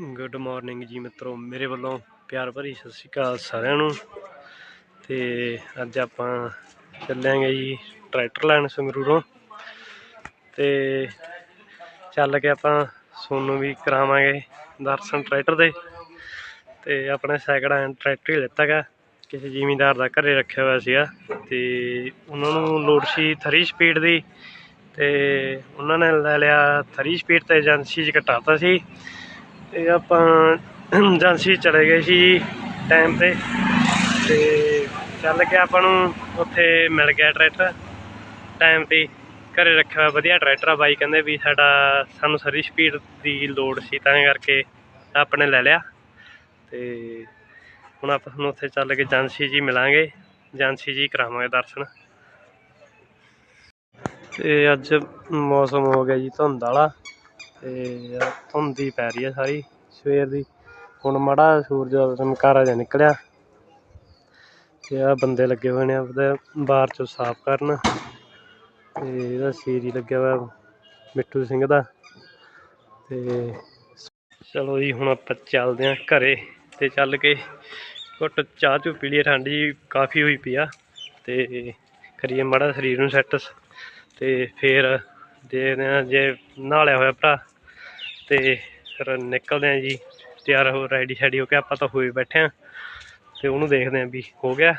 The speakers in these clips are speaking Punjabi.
ਗੁੱਡ ਮਾਰਨਿੰਗ ਜੀ ਮਿੱਤਰੋ, ਮੇਰੇ ਵੱਲੋਂ ਪਿਆਰ ਭਰੀ ਸਤਿ ਸ਼੍ਰੀ ਅਕਾਲ ਸਾਰਿਆਂ ਨੂੰ। ਤੇ ਅੱਜ ਆਪਾਂ ਚੱਲਾਂਗੇ ਜੀ ਟਰੈਕਟਰ ਲੈਣ ਸੰਗਰੂਰੋਂ। ਤੇ ਚੱਲ ਕੇ ਆਪਾਂ ਸੋਨੂੰ ਵੀ ਕਰਾਵਾਂਗੇ ਦਰਸ਼ਨ ਟਰੈਕਟਰ ਦੇ। ਤੇ ਆਪਣੇ ਸੈਕਿੰਡ ਹੈਂਡ ਟਰੈਕਟਰ ਹੀ ਲਿੱਤਾ ਗਾ ਕਿਸੇ ਜ਼ਿਮੀਂਦਾਰ ਦਾ ਘਰੇ ਰੱਖਿਆ ਹੋਇਆ ਸੀਗਾ। ਤੇ ਉਹਨਾਂ ਨੂੰ ਲੋਡ ਸੀ 3 ਸਪੀਡ ਦੀ। ਤੇ ਉਹਨਾਂ ਨੇ ਲੈ ਲਿਆ 3 ਸਪੀਡ ਤੇ ਏਜੰਸੀ 'ਚ ਕਟਾਤਾ ਸੀ। ਤੇ ਆਪਾਂ ਏਜੰਸੀ ਚਲੇ ਗਏ ਸੀ ਟਾਈਮ ਤੇ ਤੇ ਚੱਲ ਕੇ ਆਪਾਂ ਨੂੰ ਉੱਥੇ ਮਿਲ ਗਿਆ ਟਰੈਕਟਰ ਟਾਈਮ ਤੇ ਘਰੇ ਰੱਖਿਆ ਹੋਇਆ ਵਧੀਆ ਟਰੈਕਟਰ ਆ ਬਾਈ ਕਹਿੰਦੇ ਵੀ ਸਾਡਾ ਸਾਨੂੰ ਸਾਰੀ ਸਪੀਡ ਦੀ ਲੋੜ ਸੀ ਤਾਂ ਕਰਕੇ ਆਪਣੇ ਲੈ ਲਿਆ ਤੇ ਹੁਣ ਆਪਾਂ ਤੁਹਾਨੂੰ ਉੱਥੇ ਚੱਲ ਕੇ ਏਜੰਸੀ ਜੀ ਮਿਲਾਂਗੇ, ਏਜੰਸੀ ਜੀ ਕਰਾਵਾਂਗੇ ਦਰਸ਼ਨ। ਤੇ ਅੱਜ ਮੌਸਮ ਹੋ ਗਿਆ ਜੀ ਧੁੰਦ ਵਾਲਾ। ਤੇ ਧੁੰਦ ਹੀ ਪੈ ਰਹੀ ਹੈ ਸਾਰੀ। ਸਵੇਰ ਦੀ ਹੁਣ ਮਾੜਾ ਸੂਰਜ ਦਾ ਚਮਕਾਰਾ ਜਿਹਾ ਨਿਕਲਿਆ। ਤੇ ਆ ਬੰਦੇ ਲੱਗੇ ਹੋਏ ਨੇ ਆਪਦਾ ਬਾਹਰ ਚੋਂ ਸਾਫ਼ ਕਰਨ। ਤੇ ਇਹਦਾ ਸੀਰੀ ਲੱਗਿਆ ਹੋਇਆ ਮਿੱਟੂ ਸਿੰਘ ਦਾ। ਤੇ ਚਲੋ ਜੀ, ਹੁਣ ਆਪਾਂ ਚੱਲਦੇ ਆਂ ਘਰੇ ਤੇ ਚੱਲ ਕੇ ਘੁੱਟ ਚਾਹ ਚੂ ਪੀ ਲਈ ਠੰਡ ਜੀ ਕਾਫੀ ਹੋਈ ਪਈ ਆ ਤੇ ਕਰੀਏ ਮਾੜਾ ਸਰੀਰ ਨੂੰ ਸੈੱਟ ਤੇ ਫਿਰ ਦੇਖਦੇ ਆ ਜੇ ਨਹਾਲਿਆ ਹੋਇਆ ਭਰਾ। ਤੇ ਫਿਰ ਨਿਕਲਦੇ ਆ ਜੀ, ਤਿਆਰ ਹੋ ਰੈਡੀ ਸ਼ੈਡੀ ਹੋ ਕੇ ਆਪਾਂ ਤਾਂ ਹੋਏ ਬੈਠੇ ਆ ਤੇ ਉਹਨੂੰ ਦੇਖਦੇ ਆ ਵੀ ਹੋ ਗਿਆ।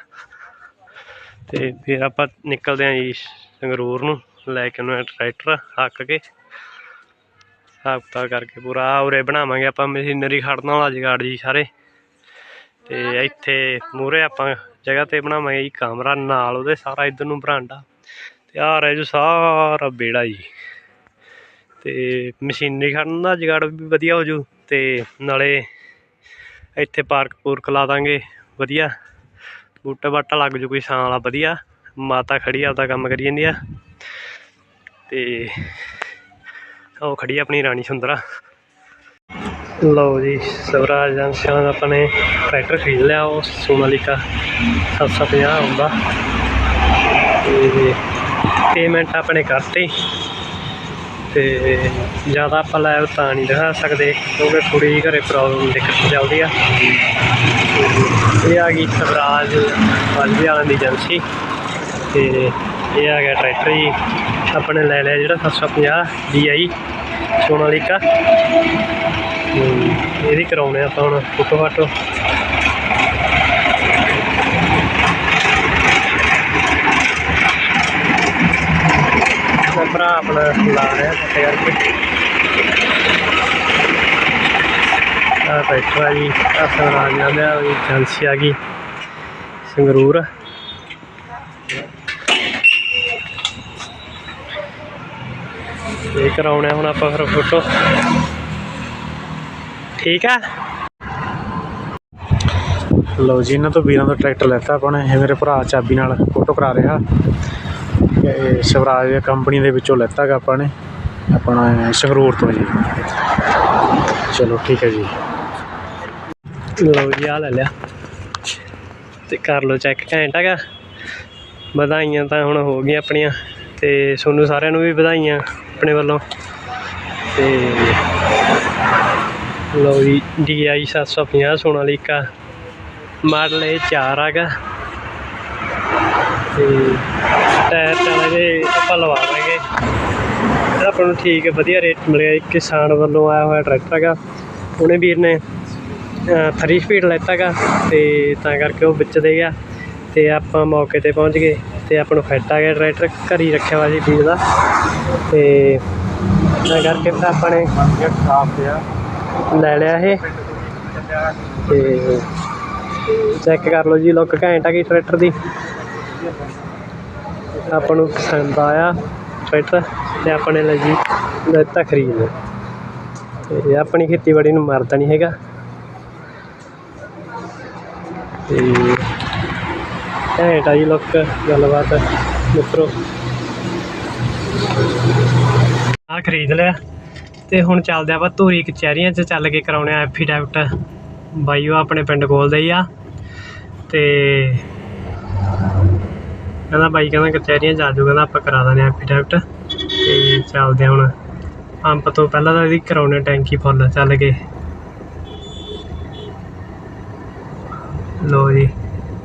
ਤੇ ਫਿਰ ਆਪਾਂ ਨਿਕਲਦੇ ਆ ਜੀ ਸੰਗਰੂਰ ਨੂੰ, ਲੈ ਕੇ ਉਹਨੂੰ ਟਰੈਕਟਰ ਹੱਕ ਕੇ। ਹਿਸਾਬ ਕਰਕੇ ਪੂਰਾ ਉਰੇ ਬਣਾਵਾਂਗੇ ਆਪਾਂ ਮਸ਼ੀਨਰੀ ਖੜਨਾ ਵਾਲਾ ਜਗਾੜ ਜੀ ਸਾਰੇ। ਤੇ ਇੱਥੇ ਮੂਰੇ ਆਪਾਂ ਜਗ੍ਹਾ ਤੇ ਬਣਾਵਾਂਗੇ ਜੀ, ਕਮਰਾ ਨਾਲ ਉਹਦੇ ਸਾਰਾ ਇਧਰ ਨੂੰ ਬਰਾਂਡਾ। ਤੇ ਆ ਰਿਹਾ ਜੋ ਸਾਰਾ ਬੇੜਾ ਜੀ। ਤੇ ਮਸ਼ੀਨਰੀ ਖੜਨ ਦਾ ਜਗਾੜ ਵੀ ਵਧੀਆ ਹੋ ਜੂ ਤੇ ਨਾਲੇ ਇੱਥੇ ਪਾਰਕ ਪੂਰਕ ਲਾ ਦਾਂਗੇ, ਵਧੀਆ। ਬੂਟਾ ਬਾਟਾ ਲੱਗ ਜੂ, ਕੋਈ ਛਾਂ ਵਾਲਾ ਵਧੀਆ। ਮਾਤਾ ਖੜੀ ਆਪਦਾ ਕੰਮ ਕਰੀ ਜਾਂਦੀ ਆ। ਤੇ ਉਹ ਖੜੀ ਆ ਆਪਣੀ ਰਾਣੀ ਸੁੰਦਰਾ। ਲਓ ਜੀ, ਸਵਰਾਜ ਜੰਕਸ਼ਨ ਆਪਣੇ ਟਰੈਕਟਰ ਖਰੀਦ ਲਿਆ, ਉਹ ਸੋਨਾਲੀਕਾ 750 ਆਉਂਦਾ। ਤੇ ਪੇਮੈਂਟ ਆਪਣੇ ਕਰਤੀ। ਤੇ ਜ਼ਿਆਦਾ ਆਪਾਂ ਲਾਈਵ ਤਾਂ ਨਹੀਂ ਦਿਖਾ ਸਕਦੇ, ਕਿਉਂਕਿ ਥੋੜੀ ਜਿਹੀ ਘਰੇ ਪ੍ਰੋਬਲਮ ਦਿੱਕਤ ਚੱਲਦੀ ਆ। ਇਹ ਆ ਗਈ ਸਵਰਾਜ ਵਾਲੀ ਵਾਲਿਆਂ ਦੀ ਏਜੰਸੀ। ਤੇ ਇਹ ਆ ਗਿਆ ਟਰੈਕਟਰ ਜੀ। ਆਪਣੇ ਲੈ ਲਿਆ ਜਿਹੜਾ 750 DI ਸੋਨਾਲੀਕਾ। ਤੇ ਇਹਦੀ ਕਰਾਉਣੇ ਆਪਾਂ ਹੁਣ ਫੋਟੋ ਫਾਟੋ। ਤੇ ਭਰਾ ਆਪਣਾ ਲਾ ਰਿਹਾ ਪੱਤੇ ਕਰਕੇ ਆ ਟਰੈਕਟਰ ਜੀ, ਆ ਸਵਰਾਜ ਜਾਂਦੇ ਆ ਏਜੰਸੀ ਆ ਗਈ, ਸੰਗਰੂਰ। ਇਹ ਕਰਾਉਣਾ ਹੁਣ ਆਪਾਂ ਫਿਰ ਫੋਟੋ। ਠੀਕ ਆ? ਲਓ ਜੀ, ਇਹਨਾਂ ਤੋਂ ਵੀਰਾਂ ਤੋਂ ਟਰੈਕਟਰ ਲੈਤਾ ਆਪਾਂ ਨੇ, ਇਹ ਮੇਰੇ ਭਰਾ ਚਾਬੀ ਨਾਲ ਫੋਟੋ ਕਰਾ ਰਿਹਾ। ਸਵਰਾਜ ਕੰਪਨੀ ਦੇ ਵਿੱਚੋਂ ਲੈਤਾ ਗਾ ਆਪਾਂ ਨੇ। ਆਪਣਾ ਸੰਗਰੂਰ ਤੋਂ ਜੀ। ਚਲੋ ਠੀਕ ਹੈ ਜੀ। ਲਓ ਜੀ ਆ ਲੈ ਲਿਆ। ਤੇ ਕਰ ਲਓ ਚੈੱਕ ਘੈਂਟ ਹੈਗਾ। ਵਧਾਈਆਂ ਤਾਂ ਹੁਣ ਹੋ ਗਈਆਂ ਆਪਣੀਆਂ। ਤੇ ਤੁਹਾਨੂੰ ਸਾਰਿਆਂ ਨੂੰ ਵੀ ਵਧਾਈਆਂ ਆਪਣੇ ਵੱਲੋਂ। ਤੇ ਲਓ ਜੀ DI 750 ਸੋਨਾਲੀਕਾ ਮਾਡਲ ਇਹ 4 ਹੈਗਾ। ਤੇ ਟਾਇਰ ਚਾਲੇ ਦੇ ਆਪਾਂ ਲਵਾ ਦਾਂਗੇ ਇਹਦਾ ਆਪਾਂ ਨੂੰ ਠੀਕ ਵਧੀਆ ਰੇਟ ਮਿਲਿਆ ਇੱਕ ਕਿਸਾਨ ਵੱਲੋਂ ਆਇਆ ਹੋਇਆ ਟਰੈਕਟਰ ਹੈਗਾ। ਉਹਨੇ ਵੀਰ ਨੇ 3 ਸਪੀਡ ਲੈਤਾ ਗਾ ਤੇ ਤਾਂ ਕਰਕੇ ਉਹ ਵਿੱਚ ਦੇ ਗਿਆ। ਤੇ ਆਪਾਂ ਮੌਕੇ ਤੇ ਪਹੁੰਚ ਗਏ ਤੇ ਆਪਾਂ ਨੂੰ ਫਿੱਟ ਆ ਗਿਆ ਟਰੈਕਟਰ ਘਰ ਹੀ ਰੱਖਿਆ ਹੋਇਆ ਜੀ ਵੀਰ ਦਾ। ਤੇ ਤਾਂ ਕਰਕੇ ਫਿਰ ਆਪਾਂ ਨੇ ਸਾਫ਼ ਲੈ ਲਿਆ ਇਹ। ਤੇ ਚੈੱਕ ਕਰ ਲਓ ਜੀ ਲੁੱਕ ਘੈਂਟ ਆ ਗਈ ਟਰੈਕਟਰ ਦੀ। ਆਪਾਂ ਨੂੰ ਪਸੰਦ ਆਇਆ ਟਰੈਕਟਰ ਅਤੇ ਆਪਾਂ ਨੇ ਲੈ ਜੀ ਲੈਤਾ ਖਰੀਦ ਲਿਆ ਤੇ ਆਪਣੀ ਖੇਤੀਬਾੜੀ ਨੂੰ ਮਰਦਾ ਨਹੀਂ ਹੈਗਾ। ਅਤੇ ਘੈਂਟ ਆ ਜੀ ਲੁੱਕ, ਗੱਲਬਾਤ, ਮਿੱਤਰੋ। ਆ ਖਰੀਦ ਲਿਆ। ਤੇ ਹੁਣ ਚੱਲਦੇ ਆਪਾਂ ਧੂਰੀ ਕਚਹਿਰੀਆਂ 'ਚ ਚੱਲ ਕੇ ਕਰਾਉਣੇ ਆ ਐਫੀਡੈਵਿਟ ਬਾਈ ਉਹ ਆਪਣੇ ਪਿੰਡ ਕੋਲ ਦਾ ਹੀ ਆ। ਤੇ ਕਹਿੰਦਾ ਬਾਈ, ਕਹਿੰਦਾ ਕਚਹਿਰੀਆਂ ਜਾ ਜੂ ਕਹਿੰਦਾ ਆਪਾਂ ਕਰਾ ਦਿੰਦੇ ਆ ਐਫੀਡੈਵਿਟ ਤੇ ਚੱਲਦੇ ਆ ਹੁਣ। ਪੰਪ ਤੋਂ ਪਹਿਲਾਂ ਤਾਂ ਇਹਦੀ ਕਰਾਉਣੇ ਟੈਂਕੀ ਫੁੱਲ ਚੱਲ ਗਏ। ਲੋ ਜੀ,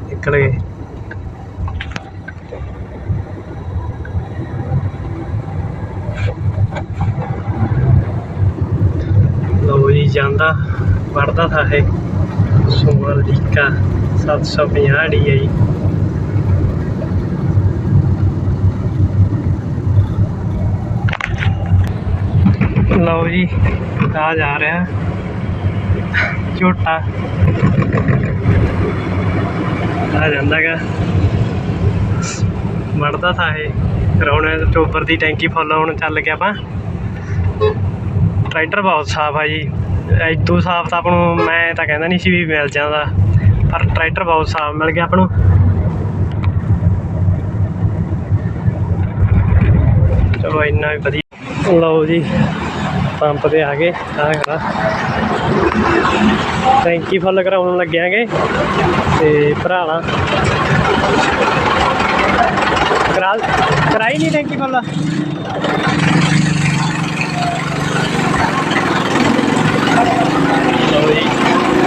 ਨਿਕਲ ਗਏ। ਲੋ ਜੀ, ਜਾਂਦਾ ਵੜਦਾ ਥਾ ਹੈ ਲੀਕਾ 750 ਡੀ ਹੈ ਜੀ ਲਓ ਜੀ, ਆ ਜਾ ਰਿਹਾ। ਝੋਟਾ। ਆ ਜਾਂਦਾਗਾ ਮੜਦਾ ਥਾ ਇਹ। ਫਿਰ ਹੁਣ ਚੋਬਰ ਦੀ ਟੈਂਕੀ ਫੁੱਲ ਹੁਣ ਚੱਲ ਗਿਆ ਆਪਾਂ। ਟਰੈਕਟਰ ਬਹੁਤ ਸਾਫ਼ ਆ ਜੀ। ਇਦੋਂ ਸਾਫ਼ ਤਾਂ ਆਪਾਂ ਨੂੰ ਮੈਂ ਤਾਂ ਕਹਿੰਦਾ ਨਹੀਂ ਸੀ ਵੀ ਮਿਲ ਜਾਂਦਾ। ਪਰ ਟਰੈਕਟਰ ਬਹੁਤ ਸਾਫ਼ ਮਿਲ ਗਿਆ ਆਪਾਂ ਨੂੰ। ਚਲੋ ਇੰਨਾ ਵੀ ਵਧੀਆ। ਲਓ ਜੀ। ਪੰਪ ਤੇ ਆ ਗਏ ਆ ਖੜਾ। ਟੈਂਕੀ ਫੁੱਲ ਕਰਾਉਣ ਲੱਗਿਆਂਗੇ ਤੇ ਭਰਾਲਾ ਕਰਾ, ਕਰਾਈ ਨਹੀਂ ਟੈਂਕੀ ਫੁੱਲ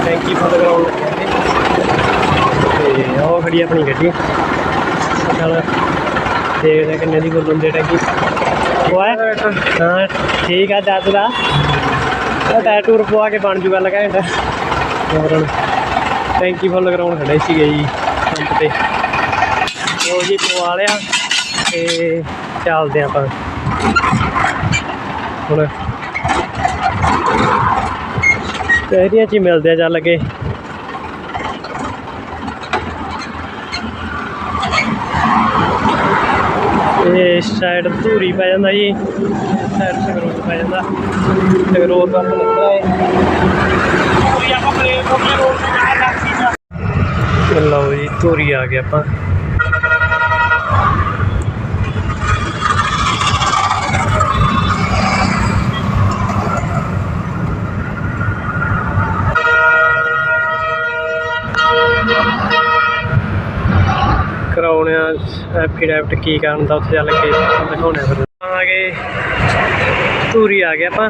ਟੈਂਕੀ ਫੁੱਲ ਕਰਾਉਣ ਲੱਗਿਆਂਗੇ ਤੇ ਉਹ ਖੜੀ ਆਪਣੀ ਗੱਡੀ। ਚਲ, ਦੇਖਦੇ ਕਿੰਨੇ ਦੀ ਗੁੱਲ ਹੁੰਦੀ ਟੈਂਕੀ ਪਵਾ ਹਾਂ। ਠੀਕ ਆ ਜੱਜ ਦਾ। ਉਹ ਟੈਟੂ ਪਵਾ ਕੇ ਬਣ ਜੂਗਾ, ਲਗਾ ਘੰਟਾ ਹੋਰ। ਟੈਂਕੀ ਫੁੱਲ ਕਰਾਉਣ ਖੜੇ ਸੀਗੇ ਜੀ, ਪੰਪ ਤੇ। ਉਹ ਜੀ ਪਵਾ ਲਿਆ ਤੇ ਚੱਲਦੇ ਆਪਾਂ। ਹੁਣ। ਕਹਿਰੀਆਂ ਚ ਹੀ ਮਿਲਦੇ ਆ ਚੱਲ ਕੇ। ਇਹ ਸਾਈਡ ਧੂਰੀ ਪੈ ਜਾਂਦਾ ਜੀ। ਸਾਈਡ ਸੰਗਰੂਰ ਪੈ ਜਾਂਦਾ। ਸੰਗਰੂਰ ਵੱਲ ਨਿਕਲਿਆ ਏ ਲਓ ਜੀ, ਧੂਰੀ ਆ ਗਏ ਆਪਾਂ। ਐਫੀਡੈਵਿਟ ਕੀ ਕਰਨ ਦਾ ਉੱਥੇ ਚੱਲ ਕੇ ਦਿਖਾਉਣੇ ਆ ਫਿਰ। ਆ ਗਏ, ਧੂਰੀ ਆ ਗਿਆ ਆਪਾਂ,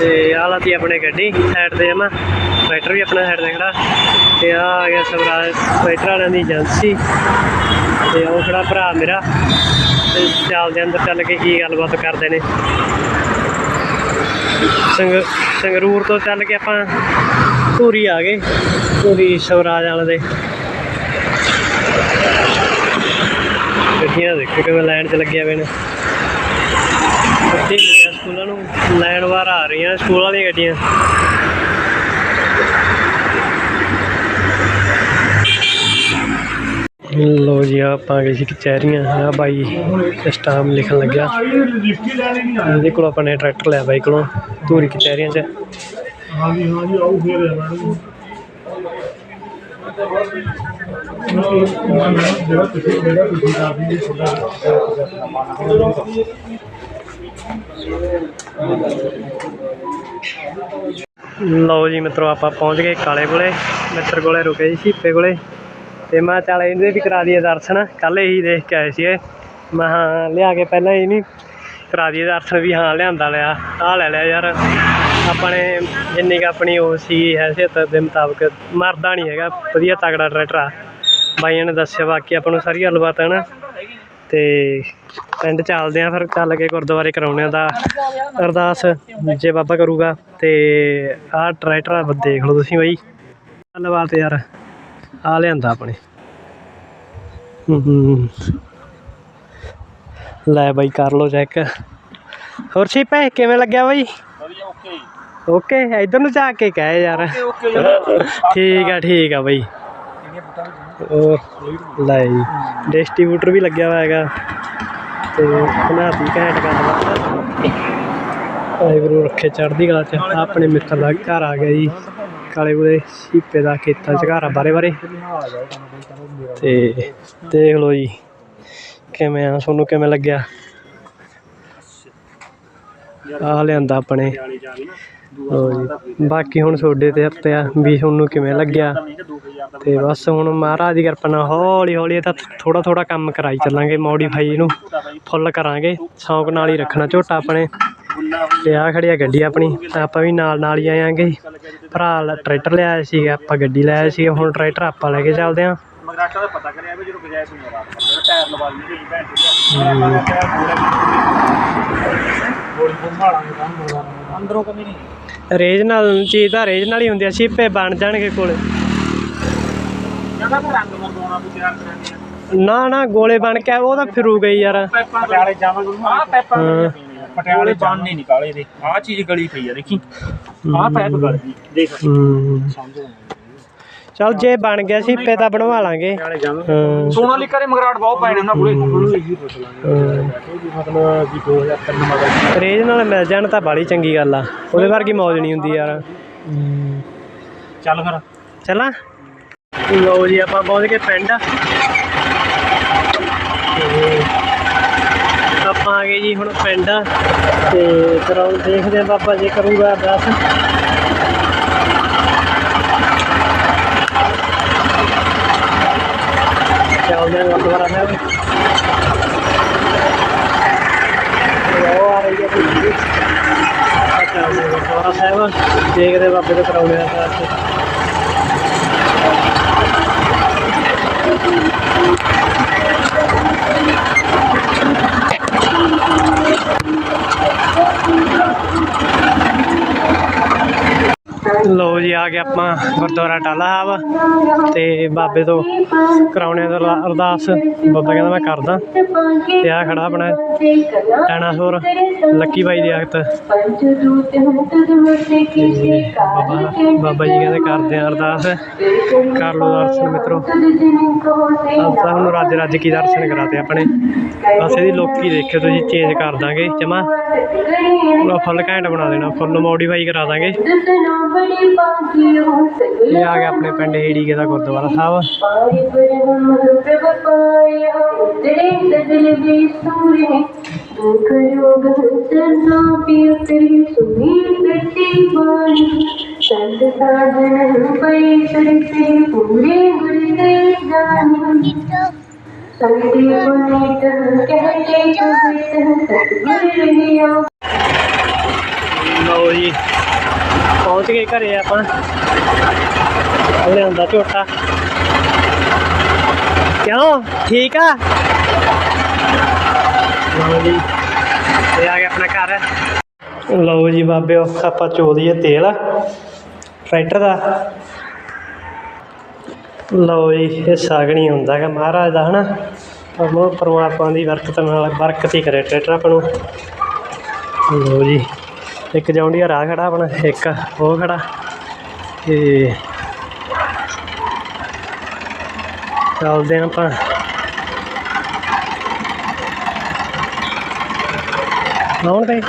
ਤੇ ਆਹ ਲਾਤੀ ਆਪਣੇ ਗੱਡੀ ਸਾਈਡ ਤੇ ਜਮਾ ਟਰੈਕਟਰ ਵੀ ਆਪਣਾ ਸਾਈਡ ਤੇ ਖੜਾ। ਤੇ ਆ ਆ ਗਿਆ ਸਵਰਾਜ ਟਰੈਕਟਰ ਵਾਲਿਆਂ ਦੀ ਏਜੰਸੀ। ਤੇ ਉਹ ਖੜਾ ਭਰਾ ਮੇਰਾ। ਤੇ ਚੱਲਦੇ ਅੰਦਰ ਚੱਲ ਕੇ ਕੀ ਗੱਲਬਾਤ ਕਰਦੇ ਨੇ। ਸੰਗ, ਸੰਗਰੂਰ ਤੋਂ ਚੱਲ ਕੇ ਆਪਾਂ ਧੂਰੀ ਆ ਗਏ, ਧੂਰੀ ਸਵਰਾਜ ਵਾਲੇ ਦੇ। ਗੱਡੀਆਂ ਦੇਖੋ ਕਿਵੇਂ ਲਾਈਨ 'ਚ ਲੱਗੀਆਂ ਪਏ ਨੇ। ਬੱਚੇ ਮਿਲਿਆ ਸਕੂਲਾਂ ਨੂੰ, ਲਾਈਨ ਵਾਰ ਆ ਰਹੀਆਂ, ਸਕੂਲ ਵਾਲੀਆਂ ਗੱਡੀਆਂ। ਲੋ ਜੀ ਆਪਾਂ ਗਏ ਸੀ ਕਚਹਿਰੀਆਂ। ਆ ਬਾਈ ਸਟਾਮ ਲਿਖਣ ਲੱਗਿਆ। ਇਹਦੇ ਕੋਲ ਆਪਾਂ ਨੇ ਟਰੈਕਟਰ ਲਿਆ ਬਾਈ ਕੋਲੋਂ, ਧੂਰੀ ਕਚਹਿਰੀਆਂ 'ਚ। ਹਾਂਜੀ ਹਾਂਜੀ ਆਉ ਫੇਰ। ਮੈਡਮ ਜਿਹੜਾ ਤੁਸੀਂ ਜਿਹੜਾ ਤੁਸੀਂ ਕਰਦੀ ਜੀ ਲਓ ਜੀ ਮਿੱਤਰੋ, ਆਪਾਂ ਪਹੁੰਚ ਗਏ ਕਾਲੇ ਕੋਲੇ, ਮਿੱਤਰ ਕੋਲੇ ਰੁਕੇ ਜੀ, ਸ਼ੀਪੇ ਕੋਲੇ। ਤੇ ਮੈਂ ਚੱਲ ਇਹਦੇ ਵੀ ਕਰਾ ਦਈਏ ਦਰਸ਼ਨ ਕੱਲ ਇਹੀ ਦੇਖ ਕੇ ਆਏ ਸੀਗੇ। ਮੈਂ ਹਾਂ, ਲਿਆ ਕੇ ਪਹਿਲਾਂ ਹੀ ਨਹੀਂ, ਕਰਾ ਦਈਏ ਦਰਸ਼ਨ ਵੀ, ਹਾਂ, ਲਿਆਂਦਾ ਲਿਆ ਆ ਲੈ ਲਿਆ ਯਾਰ। ਆਪਣੇ ਜਿੰਨੀ ਕੁ ਆਪਣੀ ਉਹ ਸੀ ਹੈਸੀਅਤ ਦੇ ਮੁਤਾਬਕ, ਮਰਦਾ ਨਹੀਂ ਹੈਗਾ, ਵਧੀਆ ਤਗੜਾ ਟਰੈਕਟਰ ਆ। ਬਾਈਆਂ ਨੇ ਦੱਸਿਆ ਬਾਕੀ ਆਪਾਂ ਨੂੰ ਸਾਰੀ ਗੱਲਬਾਤ ਹੈ ਨਾ। ਤੇ ਪਿੰਡ ਚੱਲਦੇ ਆ ਫਿਰ ਚੱਲ ਕੇ ਗੁਰਦੁਆਰੇ ਕਰਾਉਣੇ ਦਾ ਅਰਦਾਸ ਜੇ ਬਾਬਾ ਕਰੂਗਾ। ਤੇ ਆਹ ਟਰੈਕਟਰ ਆ ਦੇਖ ਲਓ ਤੁਸੀਂ ਬਾਈ। ਗੱਲਬਾਤ ਯਾਰ ਆ ਲਿਆਂਦਾ ਆਪਣੇ। ਲੈ ਬਾਈ ਕਰ ਲਓ ਚੈੱਕ ਹੋਰ ਛੀਪੇ ਕਿਵੇਂ ਲੱਗਿਆ ਬਾਈ? ਓਕੇ ਇਧਰ ਨੂੰ ਜਾ ਕੇ ਕਹਿ ਯਾਰ। ਠੀਕ ਆ ਠੀਕ ਆ ਬਾਈ। ਉਹ ਲੈ ਜੀ। ਡਿਸਟ੍ਰੀਬਿਊਟਰ ਵੀ ਲੱਗਿਆ ਹੋਇਆ ਹੈਗਾ। ਤੇ ਬਣਾਤੀ ਘੈਂਟ ਗੱਲਬਾਤ ਵਾਹਿਗੁਰੂ ਰੱਖੇ ਚੜ੍ਹਦੀ ਕਲਾ ਚ। ਆਪਣੇ ਮਿੱਤਰ ਦਾ ਘਰ ਆ ਗਿਆ ਜੀ। ਕਾਲੇ ਕੋਲੇ ਸੀਪੇ ਦਾ ਖੇਤਾਂ ਚ ਘਰ ਆ ਬਾਰੇ ਬਾਰੇ। ਤੇ ਦੇਖ ਲਓ ਜੀ, ਕਿਵੇਂ ਆ, ਤੁਹਾਨੂੰ ਕਿਵੇਂ ਲੱਗਿਆ? ਆ ਲਿਆਂਦਾ ਆਪਣੇ। ਬਾਕੀ ਹੁਣ ਤੁਹਾਡੇ ਤੇ ਹੱਥ ਆ, ਵੀ ਤੁਹਾਨੂੰ ਕਿਵੇਂ ਲੱਗਿਆ? ਤੇ ਬਸ ਹੁਣ ਮਹਾਰਾਜ ਦੀ ਕਿਰਪਾ ਨਾਲ ਹੌਲੀ ਹੌਲੀ ਇਹ ਤਾਂ ਥੋੜਾ ਥੋੜਾ ਕੰਮ ਕਰਾਈ ਚੱਲਾਂਗੇ ਮੋਡੀਫਾਈ ਇਹਨੂੰ ਫੁੱਲ ਕਰਾਂਗੇ ਸ਼ੌਂਕ ਨਾਲ ਹੀ ਰੱਖਣਾ ਝੋਟਾ ਆਪਣੇ। ਤੇ ਆ ਖੜੀ ਆ ਗੱਡੀ ਆਪਣੀ ਤਾਂ ਆਪਾਂ ਵੀ ਨਾਲ ਨਾਲ ਹੀ ਆਵਾਂਗੇ ਭਰਾ ਲ- ਟਰੈਕਟਰ ਲਿਆਇਆ ਸੀਗਾ ਆਪਾਂ ਗੱਡੀ ਲੈ ਆਏ ਸੀ ਹੁਣ ਟਰੈਕਟਰ ਆਪਾਂ ਲੈ ਕੇ ਚੱਲਦੇ ਆਂ। ਮਗਰਾਟਾ ਦਾ ਪਤਾ ਕਰਿਆ ਵੀ ਜਦੋਂ ਗਜਾਇ ਸੁਣਿਆ ਰਾਤ ਨੂੰ ਟਾਇਰ ਲਵਾ ਲਈ ਜੀ ਭੈਣ ਚੋਦ ਅੰਦਰੋਂ ਕਮੀ ਨਹੀਂ। ਰੀਜਨਲ ਚੀਜ਼ ਤਾਂ ਰੀਜਨਲ ਹੀ ਹੁੰਦੀ ਆ ਸ਼ੀਪੇ ਬਣ ਜਾਣਗੇ ਕੋਲੇ। ਕਹਿੰਦਾ ਮੈਂ ਰੰਗ ਮਰਵਾਉਣਾ ਵੀ ਤਿਆਰ ਕਰਾਂਗੇ ਨਾ ਨਾ ਗੋਲੇ ਬਣ ਕੇ ਉਹ ਤਾਂ ਫਿਰੂ ਗਈ ਯਾਰ। ਪਟਿਆਲੇ ਜਾਵਾਂਗੇ ਆ ਪੈਪਾਂ ਹਾਂ। ਪਟਿਆਲੇ ਬਣ ਨਹੀਂ ਨਿਕਾਲੇ ਦੇ ਆ ਚੀਜ਼ ਗਲੀ ਪਈ ਆ ਦੇਖੀ। ਆ ਪੈਪ ਗਲ। ਗਈ ਦੇਖ। ਹੂੰ। ਸਮਝੋ ਚਲ ਜੇ ਬਣ ਗਿਆ ਸ਼ੀਪੇ ਤਾਂ ਬਣਵਾ ਲਾਂਗੇ। ਪਟਿਆਲੇ ਜਾਵਾਂਗੇ ਹਾਂ। ਸੋਨਾਲੀਕਾ ਦੇ ਮਗਰਾਟ ਬਹੁਤ ਪੈਣੇ ਕੋਲੇ ਉਹਨੂੰ ਇਹੀ ਪੁੱਛ ਲਾਂਗੇ। ਮਤਲਬ ਵੀ 2003 ਮਗਰ ਰੀਜਨਲ ਮਿਲ ਜਾਣ ਤਾਂ ਬਾਲੀ ਚੰਗੀ ਗੱਲ ਆ। ਉਹਦੇ ਵਰਗੀ ਮੌਜ ਨਹੀਂ ਹੁੰਦੀ ਯਾਰ। ਚੱਲ ਫਿਰ। ਚਲਾਂ? ਲਓ ਜੀ, ਆਪਾਂ ਪਹੁੰਚ ਗਏ ਪਿੰਡ। ਤੇ ਆਪਾਂ ਆ ਗਏ ਜੀ ਹੁਣ ਪਿੰਡ। ਤੇ ਫਿਰ ਹੁਣ ਦੇਖਦੇ ਆ ਬਾਬਾ ਜੀ ਕਰੂਗਾ ਅਰਦਾਸ। ਚੱਲਦੇ ਆ ਗੁਰਦੁਆਰਾ ਸਾਹਿਬ। ਉਹ ਆ ਰਹੀ ਹੈ ਜੀ। ਚੱਲਦੇ ਗੁਰਦੁਆਰਾ ਸਾਹਿਬ। ਦੇਖਦੇ ਬਾਬੇ ਤੋਂ ਕਰਾਉਣੇ ਆ ਅਰਦਾਸ। ਲੋ ਜੀ, ਆ ਗਏ ਆਪਾਂ ਗੁਰਦੁਆਰਾ ਟਾਲਾ ਸਾਹਿਬ ਤੇ ਬਾਬੇ ਤੋਂ ਕਰਾਉਣੇ ਦਾ ਅਰਦਾਸ। ਬਾਬਾ ਕਹਿੰਦਾ ਮੈਂ ਕਰਦਾ। ਤੇ ਆ ਖੜਾ ਆਪਣਾ ਡਾਇਨਾਸੌਰ ਲੱਕੀ ਬਾਈ ਦੀ ਆਖਤ ਬਾਬਾ ਬਾਬਾ ਜੀ ਕਹਿੰਦੇ ਕਰਦੇ ਆ ਅਰਦਾਸ। ਕਰ ਲੋ ਦਰਸ਼ਨ ਮਿੱਤਰੋ। ਅੱਜ ਤਾਂ ਹੁਣ ਰਾਜ ਰਾਜ ਕੀ ਦਰਸ਼ਨ ਕਰਾਤੇ ਆਪਣੇ। ਬਸ ਇਹਦੀ ਲੋਕੀ ਦੇਖਿਓ ਤੁਸੀਂ ਚੇਂਜ ਕਰ ਦਾਂਗੇ। ਜਮਾ। ਪੂਰਾ ਫੁੱਲ ਘੈਂਟ ਬਣਾ ਦੇਣਾ, ਫੁੱਲ ਮੋਡੀਫਾਈ ਕਰਾ ਦਾਂਗੇ। ਇਹ ਆ ਗਿਆ ਆਪਣੇ ਪਿੰਡ ਏੜੀਕੇ ਦਾ ਗੁਰਦੁਆਰਾ ਸਾਹਿਬ। ਸੰਤ ਸਾਧਨ ਪਈ ਸਰਤੇ ਪੂਰੇ ਗੁਰਦੇ ਜਾਣੀ ਸੰਤੇ ਪੁਨੀਤ ਕਹਤੇ ਕਬਿਤ ਸਤਿਗੁਰ ਰਹੀਓ ਲਓ ਜੀ। ਪਹੁੰਚ ਗਏ ਘਰੇ ਆਪਾਂ। ਲਿਆਂਦਾ ਝੋਟਾ। ਕਿਉਂ? ਠੀਕ ਆ? ਲਓ ਜੀ। ਇਹ ਆ ਗਿਆ ਆਪਣਾ ਘਰ। ਲਓ ਜੀ ਬਾਬਿਓ ਆਪਾਂ ਚੋ ਦਈਏ ਤੇਲ। ਟਰੈਕਟਰ ਦਾ। ਲਓ ਜੀ, ਇਹ ਸਾਗਣੀ ਹੁੰਦਾ ਹੈਗਾ ਮਹਾਰਾਜ ਦਾ, ਹਨਾ? ਪਰਮਾਤਮਾ ਦੀ ਬਰਕਤ ਨਾਲ, ਬਰਕਤ ਹੀ ਕਰੇ ਟਰੈਕਟਰ ਆਪਾਂ ਨੂੰ। ਲਓ ਜੀ। ਇੱਕ ਜੌਂਡੀਆ ਰਾਹ ਖੜਾ ਆਪਣਾ, ਇੱਕ ਉਹ ਖੜਾ। ਤੇ ਚੱਲਦੇ ਹਾਂ ਆਪਾਂ। ਆਉਣ ਤੇ।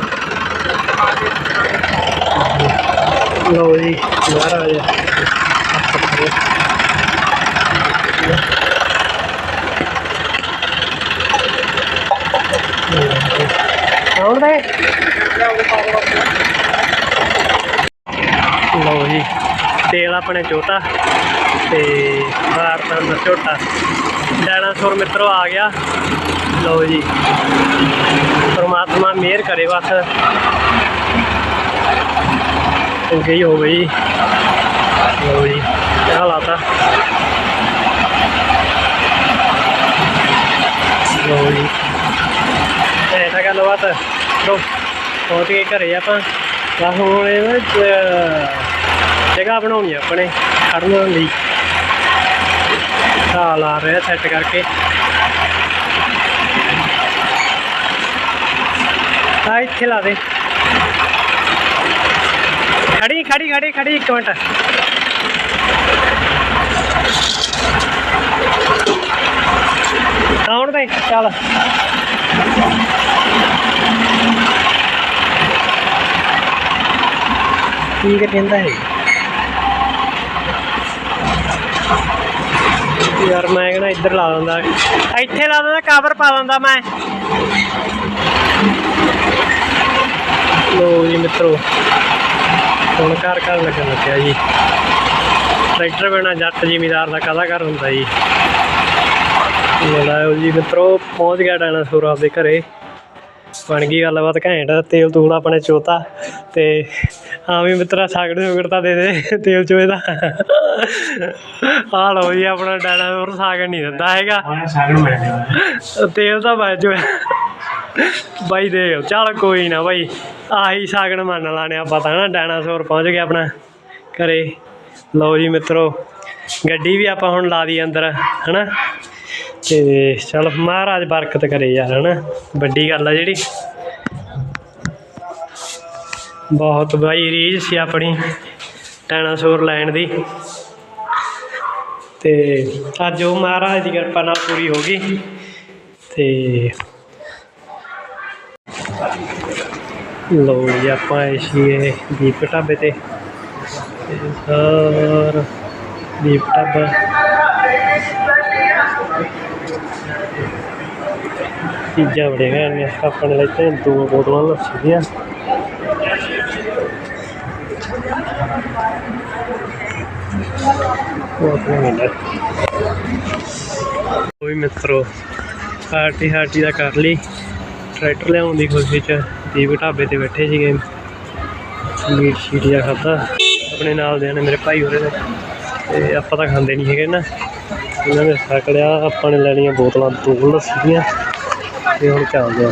ਲਓ ਜੀ ਮਹਾਰਾਜ ਆਉਣ ਤੇ ਲਓ ਜੀ, ਤੇਲ ਆਪਣੇ ਛੋਟਾ ਤੇ ਬਾਹਰ ਦਾ ਅੰਦਰ ਝੋਟਾ। ਡਾਇਨਾਸੌਰ ਮਿੱਤਰੋ ਆ ਗਿਆ। ਲਓ ਜੀ, ਪਰਮਾਤਮਾ ਮਿਹਰ ਕਰੇ ਬਸ। ਗਈ ਹੋ ਗਈ। ਲਓ ਜੀ ਕਿਆ ਲਾਤਾ। ਲਓ ਜੀ। ਇਹ ਪਹੁੰਚ ਕੇ ਘਰੇ ਆਪਾਂ। ਬਸ ਹੁਣ ਇਹਦੇ ਜਗ੍ਹਾ ਬਣਾਉਣੀ ਆਪਣੇ ਖੜਨ ਲਈ। ਢਾਹ ਲਾ ਰਿਹਾ ਸੈੱਟ ਕਰਕੇ। ਆ ਇੱਥੇ ਲਾ ਦੇ। ਖੜੀ ਖੜੀ ਖੜੀ ਖੜੀ ਇੱਕ ਮਿੰਟ। ਆਉਣ ਦੇ, ਚੱਲ। ਕੀ ਕਹਿੰਦਾ ਹੈ ਯਾਰ ਮੈਂ ਕਹਿੰਦਾ ਇੱਧਰ ਲਾ ਦਿੰਦਾ। ਇੱਥੇ ਲਾ ਦਿੰਦਾ ਕਵਰ ਪਾ ਦਿੰਦਾ ਮੈਂ। ਲੋ ਜੀ ਮਿੱਤਰੋ, ਹੁਣ ਘਰ ਘਰ ਲੱਗਣ ਲੱਗਿਆ ਜੀ। ਟਰੈਕਟਰ ਬਿਨਾ ਜੱਟ ਜ਼ਿਮੀਦਾਰ ਦਾ ਕਾਹਦਾ ਘਰ ਹੁੰਦਾ ਜੀ? ਲੜਾਇਓ ਜੀ ਮਿੱਤਰੋ, ਪਹੁੰਚ ਗਿਆ ਡਾਇਨਾਸੌਰ ਆਪਦੇ ਘਰੇ। ਬਣ ਗਈ ਗੱਲਬਾਤ ਘੈਂਟ ਤੇਲ ਤੂਲ ਆਪਣੇ ਚੋਤਾ ਤੇ ਹਾਂ ਵੀ ਮਿੱਤਰਾ ਸਾਗੜ ਸੁਗੜ ਤਾਂ ਦੇ ਦੇ ਤੇਲ ਚੋਏ ਦਾ ਆ ਲਓ ਜੀ ਆਪਣਾ ਡਾਇਨਾਸੌਰ ਸਾਗੜ ਨਹੀਂ ਦਿੰਦਾ ਹੈਗਾ। ਤੇਲ ਤਾਂ ਬਚ ਜੋ ਬਾਈ ਦੇ ਚੱਲ ਕੋਈ ਨਾ ਬਾਈ ਆਹੀ ਸਾਗਣ ਮੰਨ ਲਾਣੇ ਆਪਾਂ ਤਾਂ ਨਾ ਡਾਇਨਾਸੌਰ ਪਹੁੰਚ ਗਿਆ ਆਪਣਾ ਘਰੇ। ਲਓ ਜੀ ਮਿੱਤਰੋ ਗੱਡੀ ਵੀ ਆਪਾਂ ਹੁਣ ਲਾ ਦੀ ਅੰਦਰ, ਹਨਾ? ਤੇ ਚਲ ਮਹਾਰਾਜ ਬਰਕਤ ਕਰੇ ਯਾਰ, ਹਨਾ? ਵੱਡੀ ਗੱਲ ਆ ਜਿਹੜੀ। ਬਹੁਤ ਬਾਈ ਰੀਝ ਸੀ ਆਪਣੀ ਡਾਇਨਾਸੌਰ ਲੈਣ ਦੀ। ਤੇ ਅੱਜ ਉਹ ਮਹਾਰਾਜ ਦੀ ਕਿਰਪਾ ਨਾਲ ਪੂਰੀ ਹੋ ਗਈ। ਤੇ ਲੋ ਜੀ, ਆਪਾਂ ਆਏ ਦੀਪ ਢਾਬੇ ਤੇ ਸਾਰ ਦੀਪ ਢਾਬਾ ਚੀਜ਼ਾਂ ਬੜੀਆਂ ਘੈਂਟ ਨੇ ਆਪਾਂ ਨੇ ਲੈਤੇ ਦੋ ਬੋਤਲਾਂ ਲੱਸੀ ਦੀਆਂ। ਕੋਈ ਮਿੱਤਰੋ ਪਾਰਟੀ ਹਾਰਟੀ ਦਾ ਕਰ ਲਈ। ਟਰੈਕਟਰ ਲਿਆਉਣ ਦੀ ਖੁਸ਼ੀ ਚ ਦੀਪ ਢਾਬੇ ਤੇ ਬੈਠੇ ਸੀਗੇ। ਮੀਟ ਸ਼ੀਟ ਜਿਹਾ ਖਾਧਾ। ਆਪਣੇ ਨਾਲ ਦੇ ਨੇ ਮੇਰੇ ਭਾਈ ਹੋਰੇ ਨੇ ਤੇ ਆਪਾਂ ਤਾਂ ਖਾਂਦੇ ਨਹੀਂ ਹੈਗੇ ਨਾ। ਇਹਨਾਂ ਨੇ ਛਕ ਲਿਆ ਆਪਾਂ ਨੇ ਲੈਣੀਆਂ ਬੋਤਲਾਂ, ਦੋ ਲੱਸੀ ਦੀਆਂ ਤੇ ਹੁਣ ਚੱਲਦੇ ਆ।